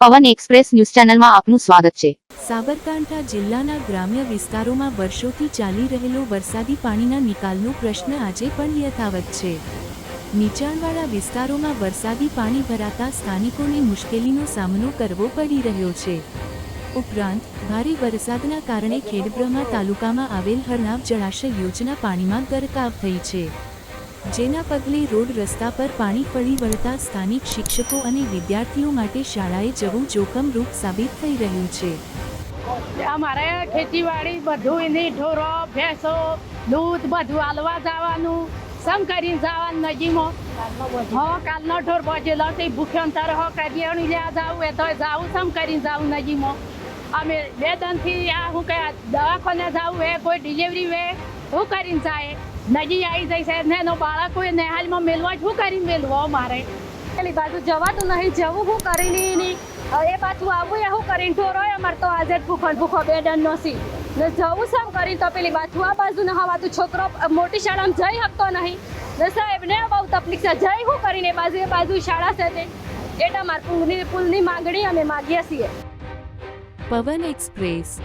પવન express news ચેનલમાં આપનું સ્વાગત છે. સાબરકાંઠા જિલ્લાના ગ્રામ્ય વિસ્તારોમાં વર્ષોથી ચાલી રહેલો વરસાદી પાણીના નિકાલનો પ્રશ્ન આજે પણ યથાવત છે. નીચાણવાળા વિસ્તારોમાં વરસાદી પાણી ભરાતા સ્થાનિકોને મુશ્કેલીનો સામનો કરવો પડી રહ્યો છે. ઉપરાંત, ભારે વરસાદના કારણે ખેડબ્રહ્મા તાલુકામાં આવેલ હરનાવ જળાશય યોજના પાણીમાં ગરકાવ થઈ છે. જેના પગલે રોડ રસ્તા પર પાણી પડી વળતા સ્થાનિક શિક્ષકો અને વિદ્યાર્થીઓ માટે શાળાએ જવું જોખમરૂપ સાબિત થઈ રહ્યું છે. અમારે ખેતીવાડી બધું એની ઢોરો, ભેંસો, દૂધ બધું હાલવા જવાનું, સમ કરીને જવાનું નજીમાં હો, કાલનો ઢોર બજેલો તે ભૂખ્યો તારે હો કરિયાણી લેવા જાવું, એ તો જાવું, સમ કરીને જાવું નજીમાં અમે બે દનથી આ હું કે દવાખાને જાવું હે કોઈ ડિલિવરી વે, હું કરીને જાય. નજી આવી જાય છે. ને એનો બાળકો નેહાલમાં મેલવા હું કરીને મેલવો મારે? પેલી બાજુ જવાતું નહીં જવું હું કરીને નહીં એ પાછું આવું એ હું કરીને ઢોરો અમારે તો આજે જ ભૂખો ભૂખો બે ડન નસી ને જવું સમ કરી તો પેલી બાજુ આ બાજુ ન હવાતું છોકરો મોટી શાળામાં જઈ શકતો નહીં. ને સાહેબ ને બહુ તકલીફ છે. જઈ હું કરીને એ બાજુ એ બાજુ શાળા છે તે. એટલે અમારે પુલની પુલની માંગણી અમે માગીએ છીએ. પવન એક્સપ્રેસ